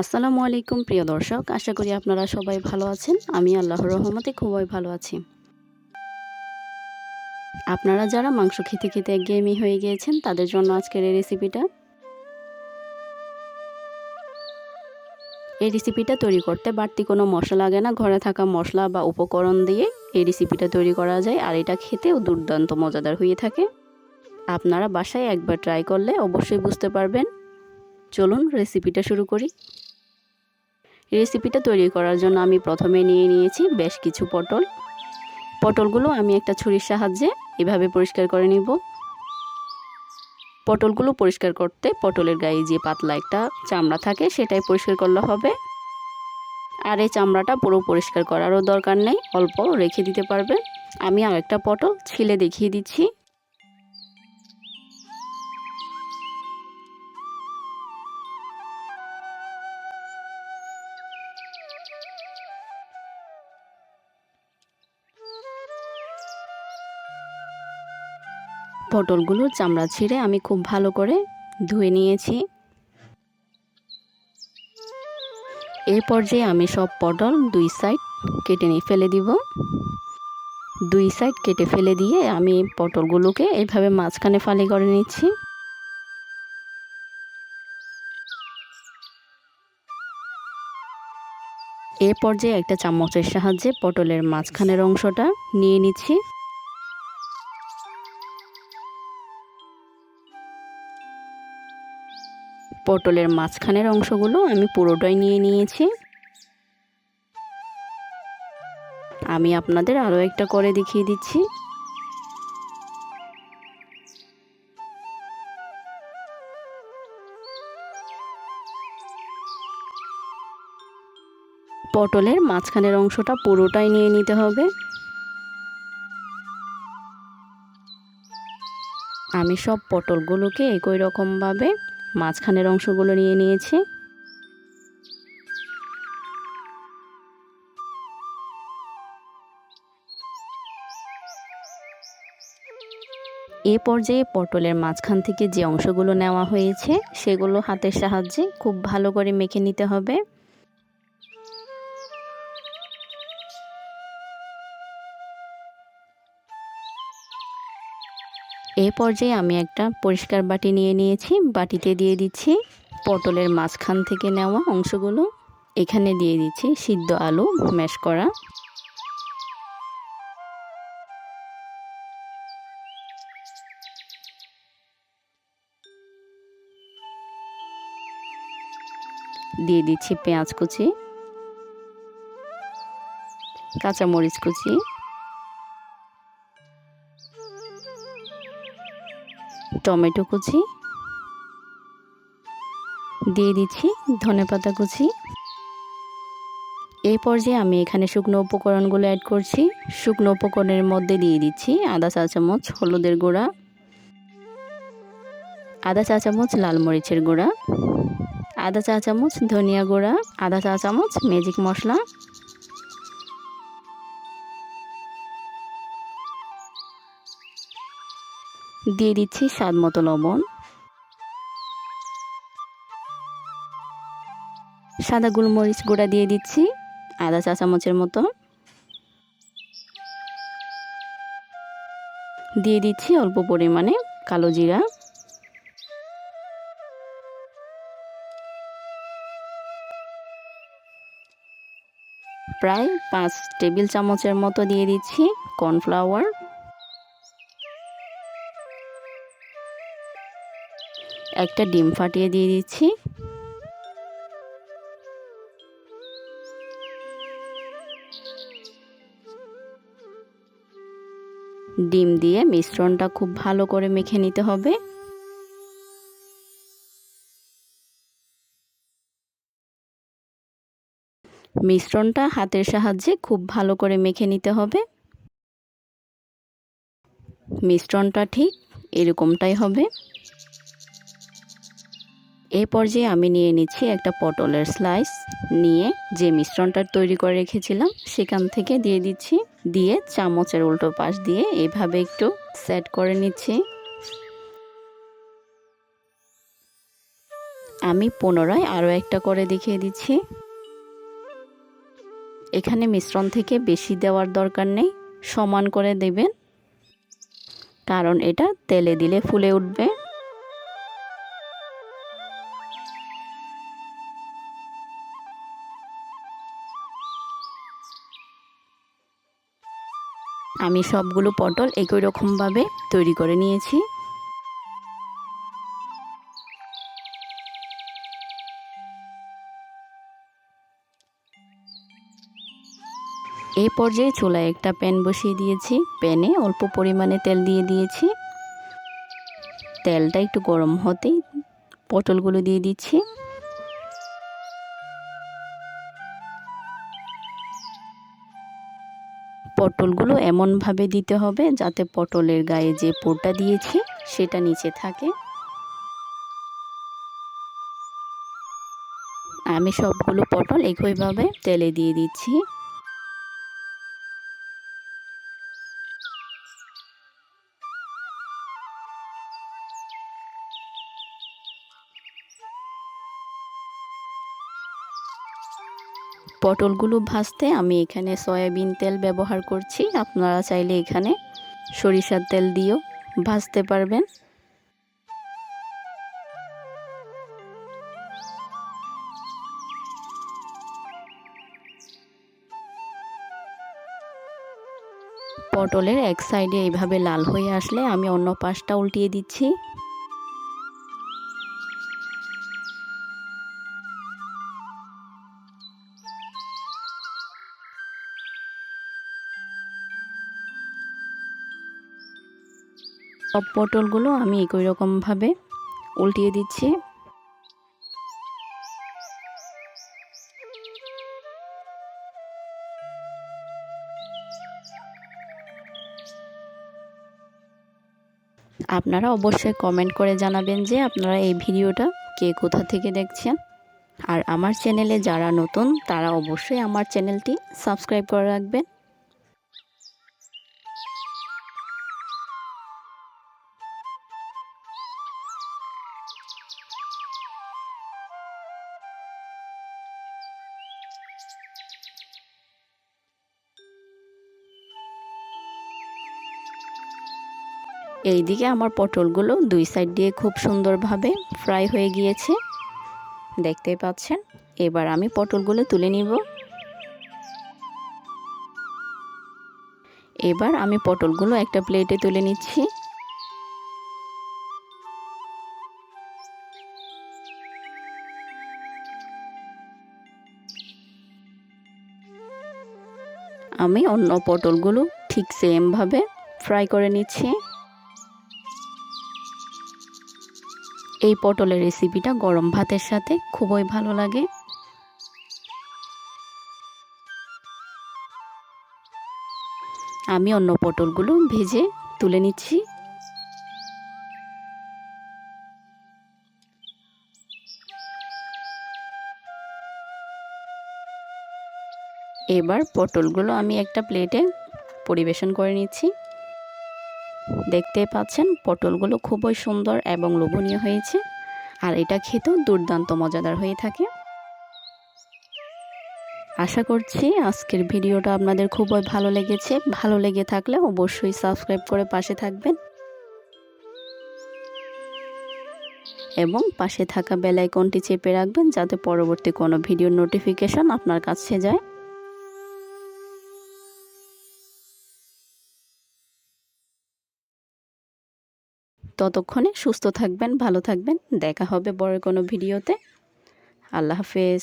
আসসালামু আলাইকুম, প্রিয় দর্শক। আশা করি আপনারা সবাই ভালো আছেন। আমি আল্লাহর রহমতে খুবই ভালো আছি। আপনারা যারা মাংস খেতে খেতে একঘেয়েমি হয়ে গিয়েছেন, তাদের জন্য আজকের এই রেসিপিটা। এই রেসিপিটা তৈরি করতে বাড়তি কোনো মশলা লাগে না। ঘরে থাকা মশলা বা উপকরণ দিয়ে এই রেসিপিটা তৈরি করা যায়, আর এটা খেতেও দুর্দান্ত মজাদার হয়ে থাকে। আপনারা বাসায় একবার ট্রাই করলে অবশ্যই বুঝতে পারবেন। চলুন রেসিপিটা শুরু করি। রেসিপিটা তৈরি করার জন্য আমি প্রথমে নিয়ে নিয়েছি বেশ কিছু পটল। পটলগুলো আমি একটা ছুরির সাহায্যে এভাবে পরিষ্কার করে নিব। পটলগুলো পরিষ্কার করতে পটলের গায়ে যে পাতলা একটা চামড়া থাকে সেটাই পরিষ্কার করলে হবে। আর এই চামড়াটা পুরো পরিষ্কার করারও দরকার নেই, অল্প রেখে দিতে পারবে আমি আর একটা পটল ছিলে দেখিয়ে দিচ্ছি। পটলগুলোর চামড়া ছিঁড়ে আমি খুব ভালো করে ধুয়ে নিয়েছি। এই পর্যায়ে আমি সব পটল দুই সাইড কেটে নিয়ে ফেলে দিব। দুই সাইড কেটে ফেলে দিয়ে আমি পটলগুলোকে এইভাবে মাঝখানে ফালি করে নিচ্ছি। এ পর্যায়ে একটা চামচের সাহায্যে পটলের মাঝখানের অংশটা নিয়ে নিচ্ছি। পটলের মাঝখানের অংশগুলো আমি পুরোটাই নিয়ে নিয়েছি। আমি আপনাদের আরও একটা করে দেখিয়ে দিচ্ছি। পটলের মাঝখানের অংশটা পুরোটাই নিয়ে নিতে হবে। আমি সব পটলগুলোকে একই রকমভাবে মাঝখানের অংশগুলো নিয়ে নিয়েছি। এ পর্যায়ে পটলের মাঝখান থেকে যে অংশগুলো নেওয়া হয়েছে, সেগুলো হাতের সাহায্যে খুব ভালো করে মেখে নিতে হবে। এ পর্যায়ে আমি একটা পরিষ্কার বাটি নিয়ে নিয়েছি। বাটিতে দিয়ে দিচ্ছি পটলের মাঝখান থেকে নেওয়া অংশগুলো। এখানে দিয়ে দিচ্ছি সিদ্ধ আলু ম্যাশ করা। দিয়ে দিচ্ছি পেঁয়াজ কুচি, কাঁচামরিচ কুচি। টমেটো কুচি। দিয়ে দিচ্ছি ধনে পাতা কুচি। এই পর্যায়ে আমি এখানে শুকনো উপকরণগুলো অ্যাড করছি। শুকনো উপকরণের মধ্যে দিয়ে দিচ্ছি আদা চা চামচ হলুদের গুঁড়া। আদা চা চামচ লাল মরিচের গুঁড়া। আদা চা চামচ ধনিয়া গুঁড়া। আদা চা চামচ ম্যাজিক মশলা। দিয়ে দিচ্ছি স্বাদ মতো লবণ। সাদা গোলমরিচ গুঁড়া দিয়ে দিচ্ছি, আদা চা চামচের মতো। দিয়ে দিচ্ছি অল্প পরিমাণে কালো জিরা। প্রায় পাঁচ টেবিল চামচের মতো দিয়ে দিচ্ছি কর্নফ্লাওয়ার। একটা ডিম ফাটিয়ে দিয়ে দিচ্ছি। ডিম দিয়ে মিশ্রণটা খুব ভালো করে মেখে নিতে হবে। মিশ্রণটা হাতের সাহায্যে খুব ভালো করে মেখে নিতে হবে। মিশ্রণটা ঠিক এরকমটাই হবে। এই পর্যায়ে আমি নিয়ে নিচ্ছি একটা পটলের স্লাইস নিয়ে যে মিশ্রণটা তৈরি করে রেখেছিলাম, সেখান থেকে দিয়ে দিচ্ছি, দিয়ে চামচের উল্টো পাশ দিয়ে এভাবে একটু সেট করে নিচ্ছি। আমি পুনরায় আরও একটা করে দেখিয়ে দিচ্ছি। এখানে মিশ্রণ থেকে বেশি দেওয়ার দরকার নেই, সমান করে দেবেন, কারণ এটা তেলে দিলে ফুলে উঠবে। আমি সবগুলো পটল একই রকমভাবে তৈরি করে নিয়েছি। এই পর্যায়ে চুলায় একটা প্যান বসিয়ে দিয়েছি। প্যানে অল্প পরিমাণে তেল দিয়ে দিয়েছি। তেলটা একটু গরম হতেই পটলগুলো দিয়ে দিচ্ছি। পটলগুলো এমনভাবে দিতে হবে যাতে পটলের গায়ে যে পোটা দিয়েছি সেটা নিচে থাকে। আমি সবগুলো পটল একইভাবে তেলে দিয়ে দিচ্ছি। পটলগুলো ভাজতে আমি এখানে সয়াবিন তেল ব্যবহার করছি। আপনারা চাইলে এখানে সরিষার তেল দিয়েও ভাজতে পারবেন। পটলের এক সাইডে এইভাবে লাল হয়ে আসলে আমি অন্য পাশটা উল্টিয়ে দিচ্ছি। সব পটলগুলো আমি একই রকমভাবে উল্টিয়ে দিচ্ছি। আপনারা অবশ্যই কমেন্ট করে জানাবেন যে আপনারা এই ভিডিওটা কে কোথা থেকে দেখছেন। আর আমার চ্যানেলে যারা নতুন, তারা অবশ্যই আমার চ্যানেলটি সাবস্ক্রাইব করে রাখবেন। এইদিকে আমার পটলগুলো দুই সাইড দিয়ে খুব সুন্দরভাবে ফ্রাই হয়ে গিয়েছে। দেখতেই পাচ্ছেন, এবার আমি পটলগুলো তুলে নিব। এবার আমি পটলগুলো একটা প্লেটে তুলে নিচ্ছি। আমি অন্য পটলগুলো ঠিক সেমভাবে ফ্রাই করে নিচ্ছি। এই পটলের রেসিপিটা গরম ভাতের সাথে খুবই ভালো লাগে। আমি অন্য পটলগুলো ভেজে তুলে নিচ্ছি। এবার পটলগুলো আমি একটা প্লেটে পরিবেশন করে নিচ্ছি। দেখতে পাচ্ছেন, পটলগুলো খুবই সুন্দর এবং লোভনীয় হয়েছে। আর এটা খেতেও দুর্দান্ত মজাদার হয়ে থাকে। আশা করছি আজকের ভিডিওটা আপনাদের খুবই ভালো লেগেছে। ভালো লেগে থাকলে অবশ্যই সাবস্ক্রাইব করে পাশে থাকবেন। এবং পাশে থাকা বেলাইকনটি চেপে রাখবেন যাতে পরবর্তী কোনো ভিডিওর নোটিফিকেশন আপনার কাছে যায়। ততক্ষণে সুস্থ থাকবেন ভালো থাকবেন। দেখা হবে বড় কোনো ভিডিওতে। আল্লাহ হাফেজ।